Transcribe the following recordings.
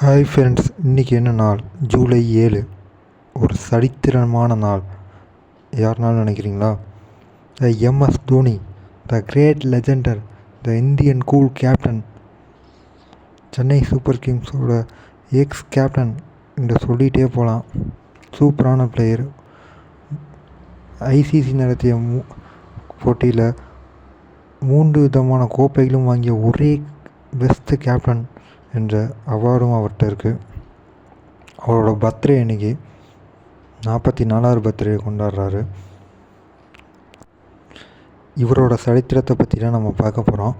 Hi friends இன்றைக்கி என்ன நாள்? ஜூலை ஏழு. ஒரு சரித்திரமான நாள். யார்னாலும் நினைக்கிறீங்களா? The MS Dhoni the great legend the Indian cool captain Chennai super கிங்ஸோட ex captain என்று சொல்லிகிட்டே போகலாம் சூப்பரான பிளேயர் ஐசிசி நடத்திய மூ போட்டியில் மூன்று விதமான கோப்பைகளும் வாங்கிய ஒரே பெஸ்ட்டு கேப்டன் என்ற அவார்டும் அவர்கிட்ட இருக்குது அவரோட பர்த்டே அன்றைக்கி நாற்பத்தி நாலாவது பர்த்டே கொண்டாடுறாரு. இவரோட சரித்திரத்தை பற்றி தான் நம்ம பார்க்க போகிறோம்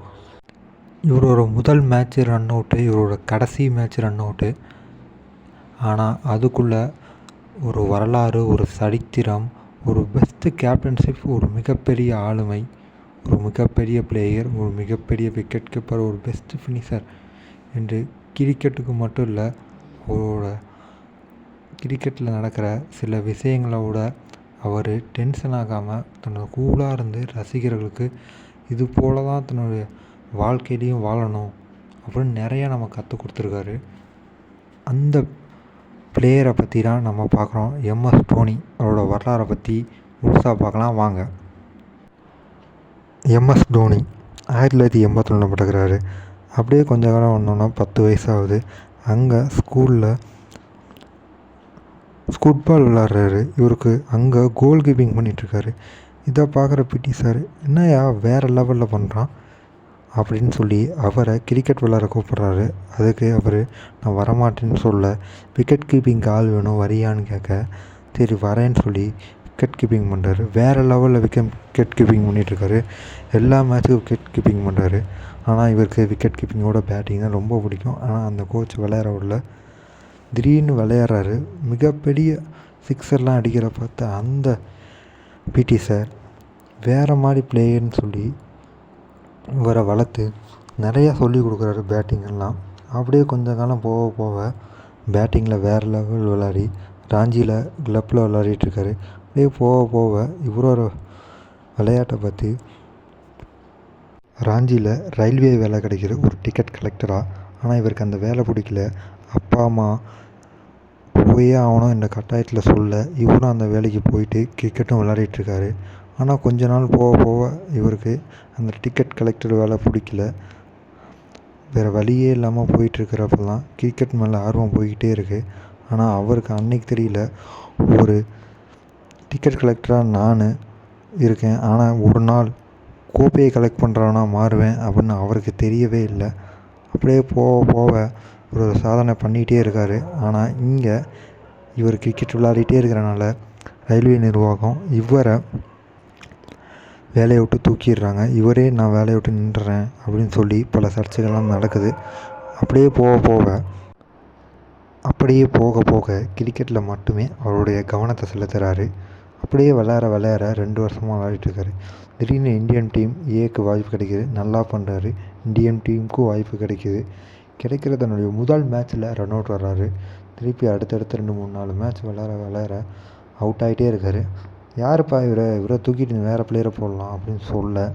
இவரோட முதல் மேட்ச்சு ரன் அவுட்டு இவரோட கடைசி மேட்ச் ரன் அவுட்டு ஆனால் அதுக்குள்ளே ஒரு வரலாறு ஒரு சரித்திரம் ஒரு பெஸ்ட்டு கேப்டன்ஷிப் ஒரு மிகப்பெரிய ஆளுமை ஒரு மிகப்பெரிய பிளேயர் ஒரு மிகப்பெரிய விக்கெட் கீப்பர் ஒரு பெஸ்ட்டு ஃபினிஷர் என்று கிரிக்கெட்டுக்கு மட்டும் இல்லை அவரோட கிரிக்கெட்டில் நடக்கிற சில விஷயங்களோட அவர் டென்ஷன் ஆகாமல் தன்னோட கூலாக இருந்து ரசிகர்களுக்கு இது போல தான் தன்னுடைய வாழ்க்கையிலையும் வாழணும் அப்படின்னு நிறையா நம்ம கற்றுக் கொடுத்துருக்காரு. அந்த பிளேயரை பற்றி தான் நம்ம பார்க்குறோம். எம்எஸ் தோனி அவரோட வரலாறை பற்றி முழுசாக பார்க்கலாம். வாங்க. எம்எஸ் தோனி ஆயிரத்தி தொள்ளாயிரத்தி எண்பத்தொன்னில் பிறகுறாரு அப்படியே கொஞ்ச காலம் வந்தோன்னா பத்து வயசாகுது. அங்கே ஸ்கூலில் ஃபுட்பால் விளாட்றாரு இவருக்கு அங்கே கோல் கீப்பிங் பண்ணிகிட்ருக்காரு இதை பார்க்குற பிடி சார் என்னையா வேறு லெவலில் பண்ணுறான் அப்படின்னு சொல்லி அவரை கிரிக்கெட் விளாட கூப்பிட்றாரு. அதுக்கு அவர் நான் வரமாட்டேன்னு சொல்ல. விக்கெட் கீப்பிங்க்கு ஆள் வேணும் வரியான்னு கேட்க. சரி வரேன்னு சொல்லி விக்கெட் கீப்பிங் பண்ணுறாரு வேறு லெவலில் விக்கெட் விக்கெட் கீப்பிங் பண்ணிகிட்ருக்காரு எல்லா மேட்ச்சுக்கும் விக்கெட் கீப்பிங் பண்ணுறாரு ஆனால் இவருக்கு விக்கெட் கீப்பிங்கோட பேட்டிங் தான் ரொம்ப பிடிக்கும். ஆனால் அந்த கோச் விளையாட விடல. திடீர்னு விளையாடுறாரு. மிகப்பெரிய சிக்ஸர்லாம் அடிக்கிற பார்த்த அந்த பிடி சார் வேறு மாதிரி பிளேயர்னு சொல்லி இவரை வளர்த்து நிறையா சொல்லி கொடுக்குறாரு பேட்டிங்கெல்லாம் அப்படியே கொஞ்ச காலம் போக போக பேட்டிங்கில் வேறு லெவல் விளாடி ராஞ்சியில் கிளப்பில் விளாடிட்டுருக்காரு அப்படியே போக போக இவரோட விளையாட்டை பற்றி ராஞ்சியில் ரயில்வே வேலை கிடைக்கிது ஒரு டிக்கெட் கலெக்டராக ஆனால் இவருக்கு அந்த வேலை பிடிக்கல. அப்பா அம்மா போயே ஆகணும் இந்த கட்டாயத்தில் சொல்ல இவரும் அந்த வேலைக்கு போயிட்டு கிரிக்கெட்டும் விளையாடிட்டுருக்காரு ஆனால் கொஞ்ச நாள் போக போக இவருக்கு அந்த டிக்கெட் கலெக்டர் வேலை பிடிக்கல. வேறு வழியே இல்லாமல் போயிட்டுருக்கிறப்பெல்லாம் கிரிக்கெட் மேலே ஆர்வம் போய்கிட்டே இருக்குது ஆனால் அவருக்கு அன்னைக்கு தெரியல. ஒரு டிக்கெட் கலெக்டராக நான் இருக்கேன். ஆனால் ஒரு நாள் கோப்பையை கலெக்ட் பண்ணுறவனா மாறுவேன் அப்படின்னு அவருக்கு தெரியவே இல்லை. அப்படியே போக போக ஒரு சாதனை பண்ணிகிட்டே இருக்கார். ஆனால் இங்கே இவர் கிரிக்கெட் விளையாடிட்டே இருக்கிறனால ரயில்வே நிர்வாகம் இவரை வேலையை விட்டு தூக்கிடுறாங்க. இவரே நான் வேலையை விட்டு நின்றுறேன் அப்படின்னு சொல்லி பல சர்ச்சைகள்லாம் நடக்குது. அப்படியே போக போக அப்படியே போக போக கிரிக்கெட்டில் மட்டுமே அவருடைய கவனத்தை செலுத்துகிறாரு அப்படியே விளையாட விளையாட ரெண்டு வருஷமாக விளையாடிட்டுருக்காரு திடீர்னு இந்தியன் டீம் ஏக்கு வாய்ப்பு கிடைக்கிது. நல்லா பண்ணுறாரு இந்தியன் டீமுக்கும் வாய்ப்பு கிடைக்கிது. கிடைக்கிற தன்னுடைய முதல் மேட்ச்சில் ரன் அவுட் வர்றாரு. திருப்பி அடுத்தடுத்து ரெண்டு மூணு நாலு மேட்ச் விளையாட விளையாட அவுட் ஆகிட்டே இருக்கார். யாருப்பா இவரை? இவரை தூக்கிட்டு வேறு பிளேயரை போடலாம் அப்படின்னு சொல்ல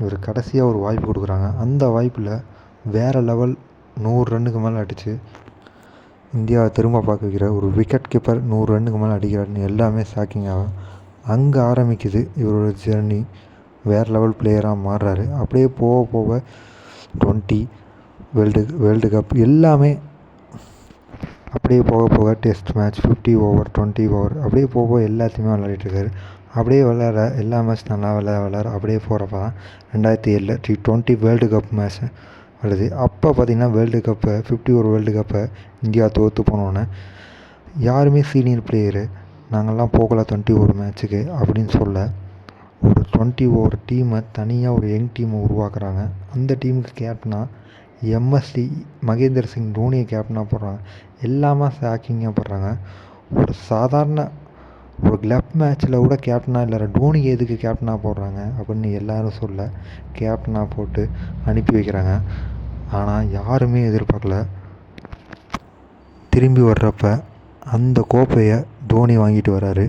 இவர் கடைசியாக ஒரு வாய்ப்பு கொடுக்குறாங்க. அந்த வாய்ப்பில் வேறு லெவல் நூறு ரன்னுக்கு மேலே அடித்து இந்தியாவை திரும்ப பார்க்க வைக்கிற ஒரு விக்கெட் கீப்பர் நூறு ரன்னுக்கு மேலே அடிக்கிறாருன்னு எல்லாமே ஷாக்கிங் ஆகும் அங்கே ஆரம்பிக்குது இவரோட ஜேர்னி வேறு லெவல் பிளேயராக மாறுறாரு. அப்படியே போக போக டுவெண்ட்டி வேர்ல்டு வேர்ல்டு கப் எல்லாமே அப்படியே போக போக test match fifty over twenty over அப்படியே போக போக எல்லாத்தையுமே விளையாடிட்டுருக்காரு அப்படியே விளையாட எல்லா மேட்ச் நல்லா விளையாட விளையாட அப்படியே போகிறப்ப தான் ரெண்டாயிரத்தி ஏழில் T twenty world cup match வருது அப்போ பார்த்திங்கன்னா வேர்ல்டு கப்பை ஃபிஃப்டி ஓவர் வேர்ல்டு கப்பை இந்தியா தோற்று போனோன்னே யாருமே சீனியர் பிளேயரு நாங்கள்லாம் போகல டுவெண்ட்டி ஓவர் மேட்ச்சுக்கு அப்படின்னு சொல்ல ஒரு டுவெண்ட்டி ஓவர் டீமை தனியாக ஒரு யங் டீமை உருவாக்குறாங்க. அந்த டீமுக்கு கேப்டனாக எம்எஸ்சி மகேந்திர சிங் தோனியை கேப்டனாக போடுறாங்க. எல்லாமே சாக்கிங்காக போடுறாங்க. ஒரு சாதாரண ஒரு கிளப் மேட்ச்சில் கூட கேப்டனாக இல்லை டோனி எதுக்கு கேப்டனாக போடுறாங்க அப்படின்னு எல்லோரும் சொல்ல கேப்டனாக போட்டு அனுப்பி வைக்கிறாங்க. ஆனால் யாருமே எதிர்பார்க்கல. திரும்பி வர்றப்ப அந்த கோப்பையை தோனி வாங்கிட்டு வராரு.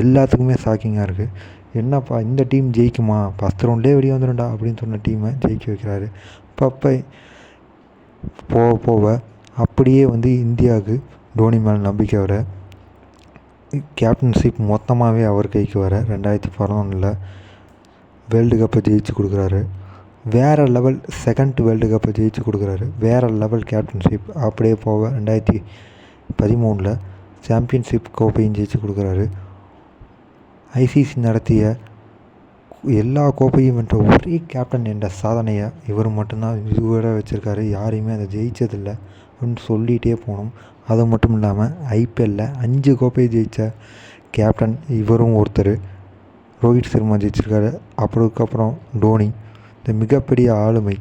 எல்லாத்துக்குமே ஷாக்கிங்காக இருக்குது என்னப்பா இந்த டீம் ஜெயிக்குமா? ஃபஸ்ட் ரவுண்ட்லேயே வெளியே வந்துடும்டா அப்படின்னு சொன்ன டீமை ஜெயிக்க வைக்கிறாரு. அப்போ போக போக அப்படியே வந்து இந்தியாவுக்கு தோனி மேலே நம்பிக்கை வர கேப்டன்ஷிப் மொத்தமாகவே அவர் கைக்கு வர ரெண்டாயிரத்தி பதினொன்றில் வேர்ல்டு கப்பை ஜெயிச்சு கொடுக்குறாரு. வேறு லெவல் செகண்ட் வேர்ல்டு கப்பை ஜெயிச்சு கொடுக்குறாரு. வேறு லெவல் கேப்டன்ஷிப் அப்படியே போக ரெண்டாயிரத்தி பதிமூணில் சாம்பியன்ஷிப் கோப்பையும் ஜெயிச்சு கொடுக்குறாரு. ஐசிசி நடத்திய எல்லா கோப்பையும் வென்ற ஒரே கேப்டன் என்ற சாதனையை இவர் மட்டும்தான் இதுவரை வச்சுருக்காரு. யாரையுமே அதை ஜெயித்ததில்லை அப்படின்னு சொல்லிகிட்டே போனோம் அது மட்டும் இல்லாமல் ஐபிஎல்லில் அஞ்சு கோப்பையை ஜெயித்த கேப்டன் இவரும் ஒருத்தர். ரோஹித் சர்மா ஜெயிச்சிருக்காரு. அப்புறதுக்கப்புறம் டோனி இந்த மிகப்பெரிய ஆளுமை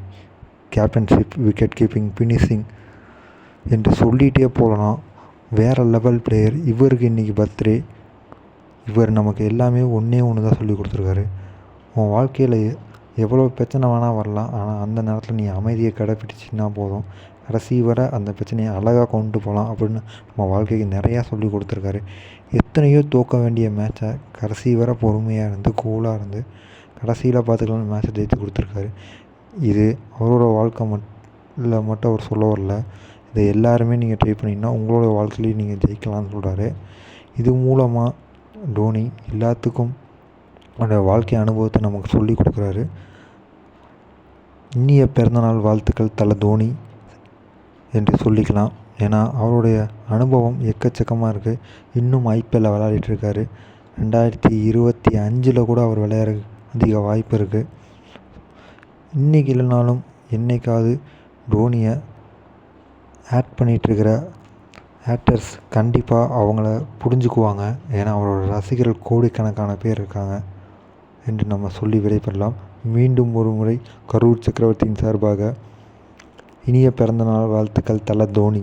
கேப்டன்ஷிப் விக்கெட் கீப்பிங் ஃபினிஷிங் என்று சொல்லிகிட்டே போகலாம் வேறு லெவல் பிளேயர் இவருக்கு இன்றைக்கி பர்த்டே இவர் நமக்கு எல்லாமே ஒன்றே ஒன்று தான் சொல்லி கொடுத்துருக்காரு. உன் வாழ்க்கையில் எவ்வளோ பிரச்சனை வேணால் வரலாம். ஆனால் அந்த நேரத்தில் நீ அமைதியை கடைப்பிடிச்சின்னா போதும். கடைசி வரை அந்த பிரச்சனையை அழகாக கொண்டு போகலாம் அப்படின்னு நம்ம வாழ்க்கைக்கு நிறையா சொல்லி கொடுத்துருக்காரு. எத்தனையோ தோற்க வேண்டிய மேட்சை கடைசி வரை பொறுமையாக இருந்து கூலாக இருந்து கடைசியில் பார்த்துக்கலாம்னு மேட்ச்சை ஜெயித்து கொடுத்துருக்காரு. இது அவரோட வாழ்க்கை மட் இல்லை மட்டும் அவர் சொல்ல வரல. இதை எல்லாருமே நீங்கள் ட்ரை பண்ணிங்கன்னா உங்களோட வாழ்க்கையிலையும் நீங்கள் ஜெயிக்கலாம்னு சொல்கிறாரு இது மூலமாக டோனி எல்லாத்துக்கும் அந்த வாழ்க்கை அனுபவத்தை நமக்கு சொல்லி கொடுக்குறாரு. இனிய பிறந்தநாள் வாழ்த்துக்கள் தலை தோனி என்று சொல்லிக்கலாம். ஏன்னா அவருடைய அனுபவம் எக்கச்சக்கமாக இருக்குது இன்னும் ஐபிஎல்லில் விளையாடிட்டு இருக்காரு. ரெண்டாயிரத்தி இருபத்தி அஞ்சில் கூட அவர் விளையாட அதிக வாய்ப்பு இருக்குது இன்றைக்கி இல்லைனாலும் என்றைக்காவது டோனியை ஆட் பண்ணிகிட்ருக்கிற ஆக்டர்ஸ் கண்டிப்பாக அவங்கள புரிஞ்சுக்குவாங்க. ஏன்னா அவரோட ரசிகர்கள் கோடிக்கணக்கான பேர் இருக்காங்க என்று நம்ம சொல்லி விடைபெறலாம். மீண்டும் ஒரு முறை கரூர் சக்கரவர்த்தியின் சார்பாக இனிய பிறந்தநாள் வாழ்த்துக்கள் தல தோனி.